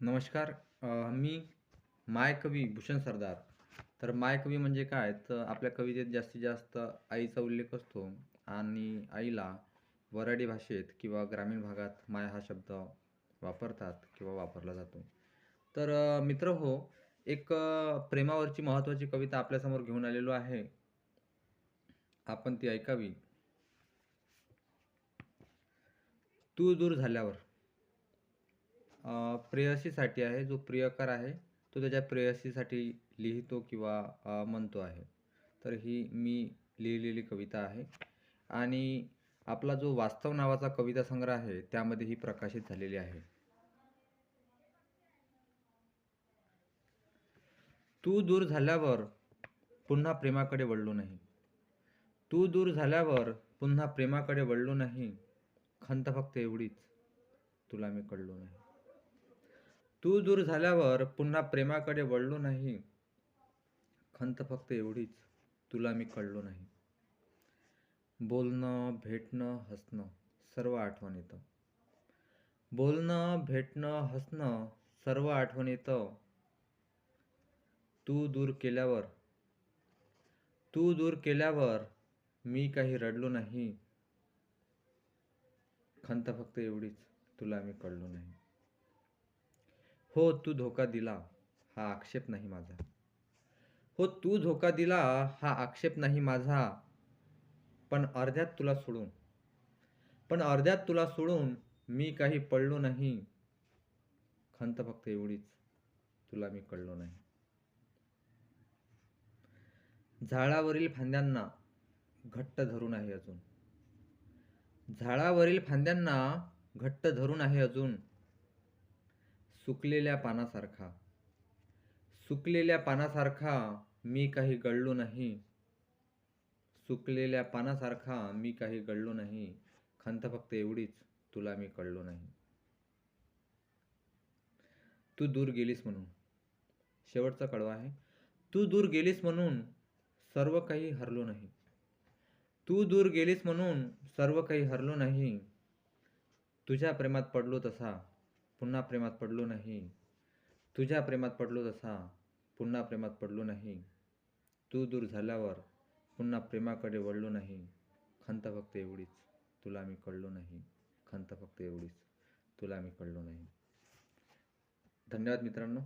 नमस्कार अ, मी मायकवी भूषण सरदार. तर मायकवी म्हणजे काय? तर आपल्या कवितेत जास्तीत जास्त आईचा उल्लेख असतो आणि आईला वऱ्हाडी भाषेत किंवा ग्रामीण भागात माय हा शब्द वापरतात किंवा वापरला जातो. तर अ, मित्र हो एक अ, प्रेमावरची महत्त्वाची कविता आपल्यासमोर घेऊन आलेलो आहे. आपण ती ऐकावी. तू दूर झाल्यावर प्रेयसीसाठी आहे जो प्रियकर आहे तो त्याच्या प्रेयसीसाठी लिहितो किंवा म्हणतो आहे. तर ही मी लिहिलेली कविता आहे. आणि आपला जो वास्तव नावाचा कविता संग्रह आहे त्यामध्ये ही प्रकाशित झालेली आहे. तू दूर झाल्यावर पुन्हा प्रेमाकडे वळलो नाही. तू दूर झाल्यावर पुन्हा प्रेमाकडे वळलो नाही. खंत फक्त एवढीच तुला मी कळलो नाही. तू दूर झाल्यावर पुन्हा प्रेमाकडे वळलो नाही. खंत फक्त एवढीच तुला मी कळलो नाही. बोलणं भेटणं हसणं सर्व आठवण येतं. बोलणं भेटणं हसणं सर्व आठवण येतं. तू दूर केल्यावर तू दूर केल्यावर मी काही रडलो नाही. खंत फक्त एवढीच तुला मी कळलो नाही. हो तू धोका दिला हा आक्षेप नाही माझा. हो तू धोका दिला हा आक्षेप नाही माझा. पण अर्ध्यात तुला सोडून पण अर्ध्यात तुला सोडून मी काही पडलो नाही. खंत फक्त एवढीच तुला मी कळलो नाही. झाडावरील फांद्यांना घट्ट धरून आहे अजून. झाडावरील फांद्यांना घट्ट धरून आहे अजून. सुकलेल्या पानासारखा. सुकलेल्या पानासारखा मी काही गळलो नाही. सुकलेल्या पानासारखा मी काही गळलो नाही. खंत फक्त एवढीच तुला मी कळलो नाही. तू दूर गेलीस म्हणून. शेवटचा कळवा आहे. तू दूर गेलीस म्हणून सर्व काही हरलो नाही. तू दूर गेलीस म्हणून सर्व काही हरलो नाही. तुझ्या प्रेमात पडलो तसा. पुन्हा प्रेमात पडलो नाही. तुझ्या प्रेमात पडलो तसा पुन्हा प्रेमात पडलो नाही. तू दूर झाल्यावर पुन्हा प्रेमाकडे वळलो नाही. खंत फक्त एवढीच तुला मी कळलो नाही. खंत फक्त एवढीच तुला मी कळलो नाही. धन्यवाद मित्रांनो.